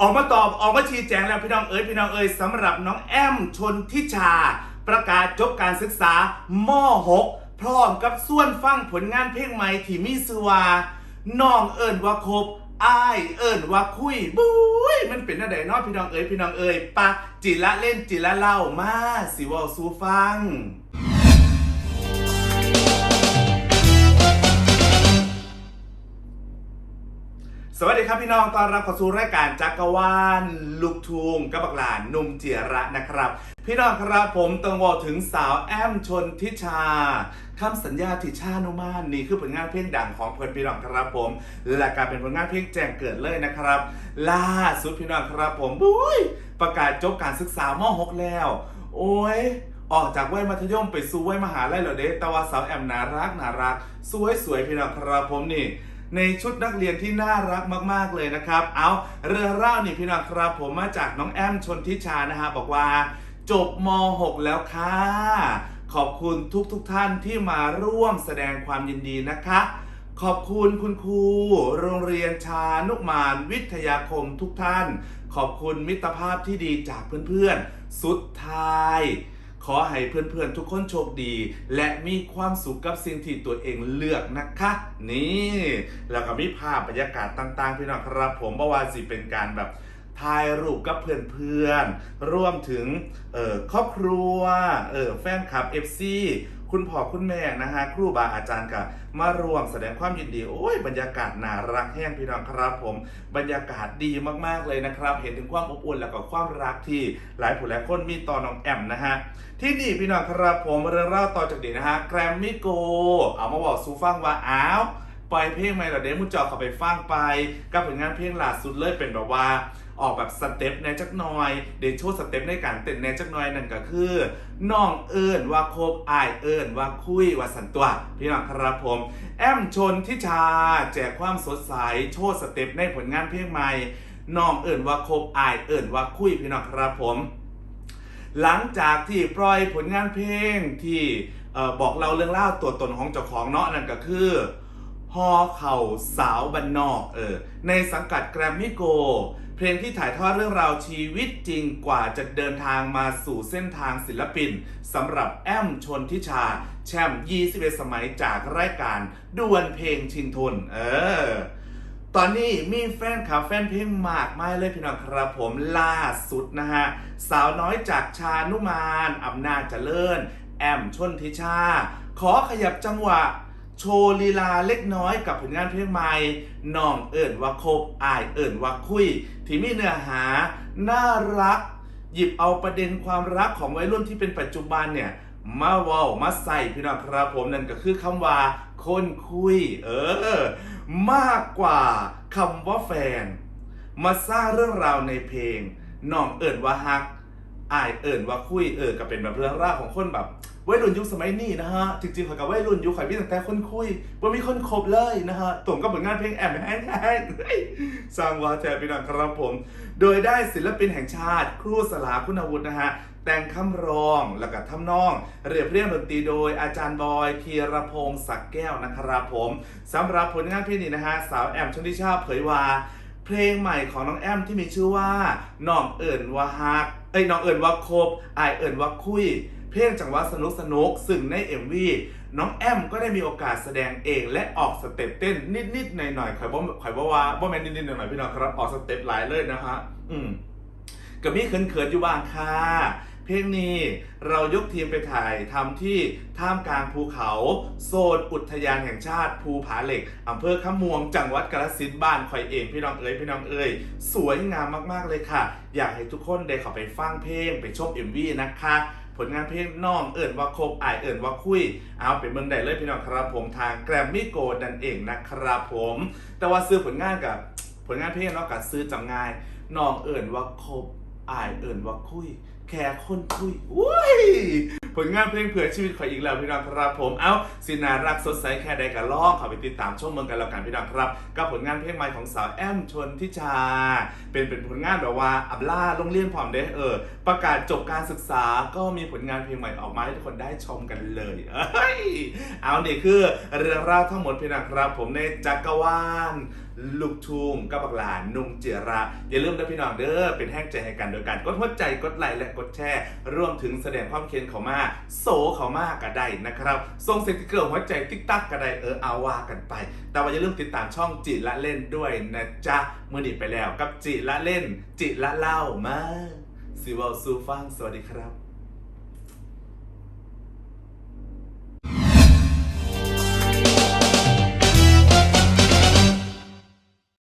ออกมาตอบออกมาชี้แจงแล้วพี่น้องเอ๋ยพี่น้องเอ๋ยสำหรับน้องแอมชนทิชา ประกาศจบการศึกษาม6พร้อมกับส่วนฟังผลงานเพลงใหม่ที่มีชื่อว่าน้องเอิญว่าครบอ้ายเอิญว่าคุยบุ้ยมันเป็นอะไรเนาะพี่น้องเอ๋ยพี่น้องเอ๋ยปะจิละเล่นจิละเล่ามาสิวอสู้ฟัง สวัสดีครับพี่น้องต้อนรับเข้าสู่รายการจักรวาลลูกทุ่งกับบักหลานนุ่มเจียระนะครับ พี่น้องครับผมต้องบอกถึงสาวแอมชนทิชาคำสัญญาทิชานุมานนี่คือผลงานเพลงดังของเพื่อนพี่น้องครับผม และการเป็นผลงานเพลงแจ้งเกิดเลยนะครับ ล่าสุดพี่น้องครับผมบุ้ยประกาศจบการศึกษามหกแล้ว โอ้ยออกจากวัยมัธยมไปสู่วัยมหาลัยเหรอเด้แต่ว่าสาวแอมน่ารักน่ารัก สวยสวยพี่น้องครับผมนี่ ในชุดนักเรียนที่น่ารักมาก ๆเลยนะครับ เอาเรือเล่านี่พี่น้องครับ ผมมาจากน้องแอมชนทิชานะฮะบอกว่า จบม .6 แล้วค่ะ ขอบคุณทุกทุกท่านที่มาร่วมแสดงความยินดีนะคะ ขอบคุณคุณครู โรงเรียนชานุมานวิทยาคมทุกท่าน ขอบคุณมิตรภาพที่ดีจากเพื่อนๆ สุดท้าย ขอให้เพื่อนๆทุกคนโชคดี และมีความสุขกับสิ่งที่ตัวเองเลือกนะคะ นี่ แล้วก็มีภาพบรรยากาศต่างๆ พี่น้องครับ ผมบ่ว่าสิเป็นการแบบถ่ายรูปกับเพื่อนๆ ร่วมถึงเอ่อครอบครัวเออแฟนคลับ FC คุณพ่อคุณแม่นะฮะครูบาอาจารย์กับมารวมแสดงความยินดีโอ้ยบรรยากาศน่ารักแห้งพี่น้องครับผม บรรยากาศดีมากๆเลยนะครับ เห็นถึงความอบอุ่นแล้วก็ความรักที่หลายผู้หลายคนมีต่อน้องแอมนะฮะที่นี่พี่น้องครับผมเรื่องเล่าต่อจากนี้นะฮะแกรมมี่โกเอามาบอกซูฟังว่าอ้าวปล่อยเพลงใหม่เหรอเดมุจอเข้าไปฟังไปกับผลงานเพลงล่าสุดเลยเป็นแบบว่า ออกแบบสเต็ปแนจักหน่อยเดโชสเต็ปในการเต้นแนจักหน่อยนั่นก็คือน้องเอิญว่าคบอายเอิญว่าคุยว่าสันตัวพี่น้องครับผม แอมชนทิชา แจกความสดใสโชว์สเต็ปในผลงานเพลงใหม่น้องเอิญว่าคบอายเอิญว่าคุยพี่น้องครับผม หลังจากที่ปล่อยผลงานเพลงที่ออบอกเราเรื่องเล่าตัวตนของเจ้าของเนาะนั่นก็คือ ฮอเข่าสาวบันนอกเออในสังกัดแกรมมี่โก เพลงที่ถ่ายทอดเรื่องราวชีวิตจริงกว่าจะเดินทางมาสู่เส้นทางศิลปินสำหรับแอมชนทิชา แชมป์21 สมัยจากรายการดวลเพลงชิงทุนเออตอนนี้มีแฟนคลับแฟนเพลงมากมายเลยพี่น้องครับผมล่าสุดนะฮะ สาวน้อยจากชานุมานอำนาจเจริญ แอมชนทิชา ขอขยับจังหวะ โชว์ลีลาเล็กน้อยกับผลงานเพลงใหม่น้องเอิญว่าคบอายเอิญว่าคุย ที่มีเนื้อหาน่ารัก หยิบเอาประเด็นความรักของวัยรุ่นที่เป็นปัจจุบันเนี่ยมาว้ามาใส่พี่น้องครับผมนั่นก็คือคำว่าคนคุย เออ มากกว่าคำว่าแฟน มาสร้างเรื่องราวในเพลงน้องเอิญว่าฮัก อายเอิญว่าคุยเออก็เป็นแบบเรื่องราวของคนแบบวัยรุ่นยุคสมัยนี้นะฮะ จริงๆขอยกับวัยรุ่นยุคข่อยพี่ตั้งแต่คนคุยว่ามีคนคบเลยนะฮะตรงกับผลงานเพลงแอมแฮงแฮงเฮ้ยสร้างวาแทนพี่น้องครับผม โดยได้ศิลปินแห่งชาติครูสลาคุณวุฒินะฮะแต่งคำร้องแล้วก็ทำนอง เรียบเรียงดนตรีโดยอาจารย์บอยธีรพงศ์ศักแก้วนะครับผมสำหรับผลงานเพลงนี้นะฮะสาวแอมชนทิชาเผยว่า เพลงใหม่ของน้องแอมที่มีชื่อว่าน้องเอิญว่าฮักเอ้ยน้องเอิญว่าคบอายเอิญว่าคุย เพลงจังหวะสนุกสนุกซึ่งใน MV น้องแอมก็ได้มีโอกาสแสดงเองและออกสเต็ปเต้นนิดๆหน่อยๆข่อยบ่ข่อยบ่ว่าบ่แม่นนิดๆหน่อยๆพี่น้องครับออกสเต็ปหลายเลยนะฮะอืมก็มีเขินๆอยู่บ้างค่ะ เพลงนี้เรายกทีมไปถ่ายทำที่ท่ามกลางภูเขา โซนอุทยานแห่งชาติภูผาเหล็กอำเภอขมวงจังหวัดกาฬสินธุ์บ้านคอยเองพี่น้องเอ๋ยพี่น้องเอ๋ยสวยงามมากๆเลยค่ะ อยากให้ทุกคนได้เข้าไปฟังเพลงไปชม MV นะคะผลงานเพลงน้องเอิญว่าคบอายเอิญว่าคุย เอาเป็นเมืองใดเลยพี่น้องครับผมทางแกรมมี่โกดันเองนะครับผม แต่ว่าซื้อผลงานกับผลงานเพลงเนาะกับซื้อจำง่ายน้องเอิญว่าคบอายเอิญว่าคุย แค่คนคุยอุ้ยผลงานเพลงเผื่อชีวิตขอยอีกแล้วพี่น้องครับผม เอ้าสินารักสดใสแค่ใดกันล่อข้าไปติดตามชมเมืองกันแล้วกันพี่น้องครับ กับผลงานเพลงใหม่ของสาวแอมชนทิชา เป็นเป็นผลงานแบบว่าอับล่าโรงเรียนพร้อมเด้เออ ประกาศจบการศึกษาก็มีผลงานเพลงใหม่ออกมาให้ทุกคนได้ชมกันเลยเอ้ยเอานี่คือเรื่องราวทั้งหมดพี่น้องครับ ผมในจักรวาล ลูกทุ่งกับบักหลานนุ่งเจยระอย่าลืมนะพี่น้องเด้อเป็นแห้งใจให้กันโดยการกดหัวใจกดไลค์และกดแชร์รวมถึงแสดงความเคียนเขามาโซเขามากก็ได้นะครับส่งสติกเกอร์หัวใจติ๊กตักก็ได้เออเอาว่ากันไป แต่ว่าอย่าลืมติดตามช่องจิละเล่นด้วยนะจ๊ะมือดีไปแล้วกับจิละเล่น จิละเล่ามาสิเวาซูฟังสวัสดีครับ